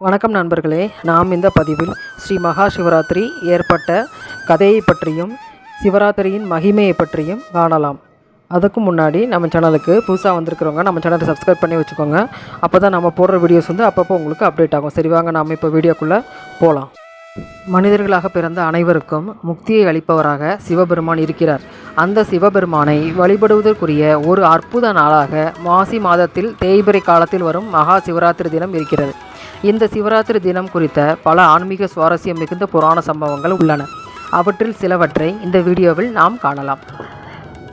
வணக்கம் நண்பர்களே. நாம் இந்த பதிவில் ஸ்ரீ மகா சிவராத்திரி ஏற்பட்ட கதையை பற்றியும் சிவராத்திரியின் மகிமையை பற்றியும் காணலாம். அதுக்கு முன்னாடி நம்ம சேனலுக்கு புதுசாக வந்திருக்கிறவங்க நம்ம சேனலை சப்ஸ்கிரைப் பண்ணி வச்சுக்கோங்க. அப்போ தான் நம்ம போடுற வீடியோஸ் வந்து அப்பப்போ உங்களுக்கு அப்டேட் ஆகும். சரி வாங்க நாம் இப்போ வீடியோக்குள்ளே போகலாம் மனிதர்களாக பிறந்த அனைவருக்கும் முக்தியை அளிப்பவராக சிவபெருமான் இருக்கிறார். அந்த சிவபெருமானை வழிபடுவதற்குரிய ஒரு அற்புத நாளாக மாசி மாதத்தில் தேய்பிரை காலத்தில் வரும் மகா சிவராத்திரி தினம் இருக்கிறது. இந்த சிவராத்திரி தினம் குறித்த பல ஆன்மீக சுவாரஸ்யம் மிகுந்த புராண சம்பவங்கள் உள்ளன. அவற்றில் சிலவற்றை இந்த வீடியோவில் நாம் காணலாம்.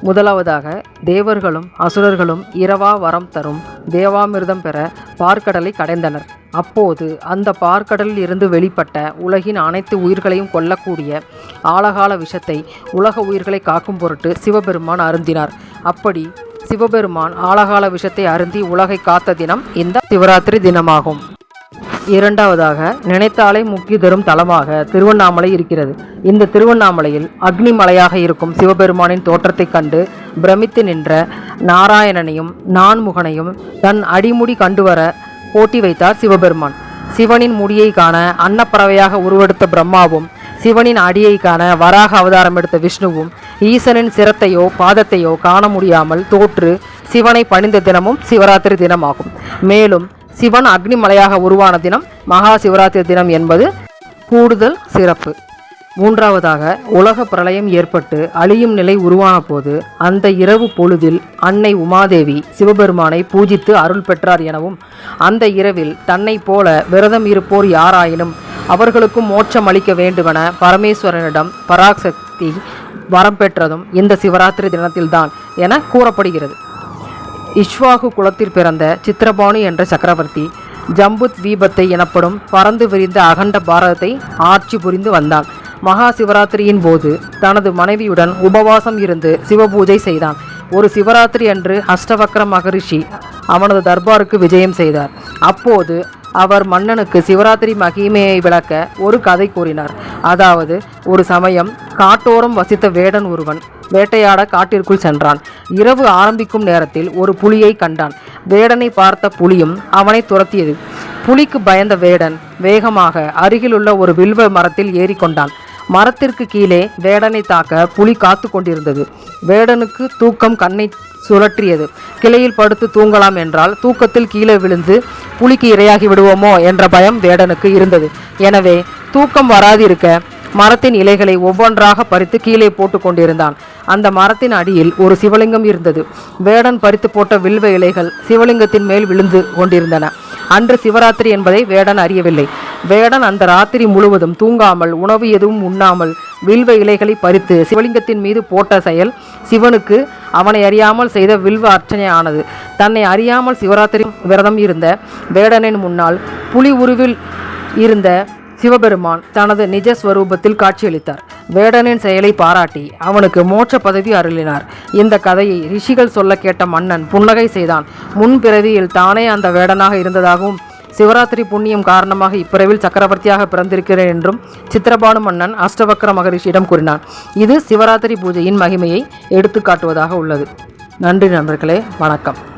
முதலாவதாக தேவர்களும் அசுரர்களும் இரவா வரம் தரும் தேவாமிர்தம் பெற பார்க்கடலை கடைந்தனர். அப்போது அந்த பார்க்கடலில் இருந்து வெளிப்பட்ட உலகின் அனைத்து உயிர்களையும் கொல்லக்கூடிய ஆழகால விஷத்தை உலக உயிர்களை காக்கும் பொருட்டு சிவபெருமான் அருந்தினார். அப்படி சிவபெருமான் ஆழகால விஷத்தை அருந்தி உலகை காத்த தினம் இந்த சிவராத்திரி தினமாகும். இரண்டாவதாக நினைத்தாலே முக்கிய தரும் தலமாக திருவண்ணாமலை இருக்கிறது. இந்த திருவண்ணாமலையில் அக்னி மலையாக இருக்கும் சிவபெருமானின் தோற்றத்தைக் கண்டு பிரமித்து நின்ற நாராயணனையும் நான்முகனையும் தன் அடிமுடி கண்டுவர போட்டி வைத்தார் சிவபெருமான். சிவனின் முடியை காண அன்னப்பறவையாக உருவெடுத்த பிரம்மாவும் சிவனின் அடியை காண வராக அவதாரம் எடுத்த விஷ்ணுவும் ஈசனின் சிரத்தையோ பாதத்தையோ காண முடியாமல் தோற்று சிவனை பணிந்த தினமும் சிவராத்திரி தினமாகும். மேலும் சிவன் அக்னிமலையாக உருவான தினம் மகா சிவராத்திரி தினம் என்பது கூடுதல் சிறப்பு. மூன்றாவதாக உலக பிரளயம் ஏற்பட்டு அழியும் நிலை உருவான போது அந்த இரவு பொழுதில் அன்னை உமாதேவி சிவபெருமானை பூஜித்து அருள் பெற்றார் எனவும் அந்த இரவில் தன்னை போல விரதம் இருப்போர் யாராயினும் அவர்களுக்கும் மோட்சம் அளிக்க வேண்டுமென பரமேஸ்வரனிடம் பராசக்தி வரம் பெற்றதும் இந்த சிவராத்திரி தினத்தில்தான் என கூறப்படுகிறது. இஷ்வாகு குலத்தில் பிறந்த சித்திரபானு என்ற சக்கரவர்த்தி ஜம்புத் தீபத்தை எனப்படும் பறந்து விரிந்த அகண்ட பாரதத்தை ஆட்சி புரிந்து வந்தான். மகா சிவராத்திரியின் போது தனது மனைவியுடன் உபவாசம் இருந்து சிவபூஜை செய்தான். ஒரு சிவராத்திரி அன்று அஷ்டவக்ர மகரிஷி அவனது தர்பாருக்கு விஜயம் செய்தார். அப்போது அவர் மன்னனுக்கு சிவராத்திரி மகிமையை விளக்க ஒரு கதை கூறினார். அதாவது ஒரு சமயம் காட்டோரம் வசித்த வேடன் ஒருவன் வேட்டையாட காட்டிற்குள் சென்றான். இரவு ஆரம்பிக்கும் நேரத்தில் ஒரு புலியை கண்டான். வேடனை பார்த்த புலியும் அவனை துரத்தியது. புலிக்கு பயந்த வேடன் வேகமாக அருகிலுள்ள ஒரு வில்வ மரத்தில் ஏறிக்கொண்டான். மரத்திற்கு கீழே வேடனை தாக்க புலி காத்து கொண்டிருந்தது. வேடனுக்கு தூக்கம் கண்ணை சுழற்றியது. கிளையில் படுத்து தூங்கலாம் என்றால் தூக்கத்தில் கீழே விழுந்து புலிக்கு இரையாகி விடுவோமோ என்ற பயம் வேடனுக்கு இருந்தது. எனவே தூக்கம் வராதிருக்க மரத்தின் இலைகளை ஒவ்வொன்றாக பறித்து கீழே போட்டு கொண்டிருந்தான். அந்த மரத்தின் அடியில் ஒரு சிவலிங்கம் இருந்தது. வேடன் பறித்து போட்ட வில்வ இலைகள் சிவலிங்கத்தின் மேல் விழுந்து கொண்டிருந்தன. அன்று சிவராத்திரி என்பதை வேடன் அறியவில்லை. வேடன் அந்த ராத்திரி முழுவதும் தூங்காமல் உணவு எதுவும் உண்ணாமல் வில்வ இலைகளை பறித்து சிவலிங்கத்தின் மீது போட்ட செயல் சிவனுக்கு அவனை அறியாமல் செய்த வில்வ அர்ச்சனை ஆனது. தன்னை அறியாமல் சிவராத்திரி விரதம் இருந்த வேடனின் முன்னால் புலி உருவில் இருந்த சிவபெருமான் தனது நிஜ ஸ்வரூபத்தில் காட்சியளித்தார். வேடனின் செயலை பாராட்டி அவனுக்கு மோட்ச பதவி அருளினார். இந்த கதையை ரிஷிகள் சொல்ல கேட்ட மன்னன் புன்னகை செய்தான். முன்பிறவியில் தானே அந்த வேடனாக இருந்ததாகவும் சிவராத்திரி புண்ணியம் காரணமாக இப்பிறவில் சக்கரவர்த்தியாக பிறந்திருக்கிறேன் என்றும் சித்திரபானு மன்னன் அஷ்டவக்கர மகரிஷியிடம் கூறினான். இது சிவராத்திரி பூஜையின் மகிமையை எடுத்துக்காட்டுவதாக உள்ளது. நன்றி நண்பர்களே வணக்கம்.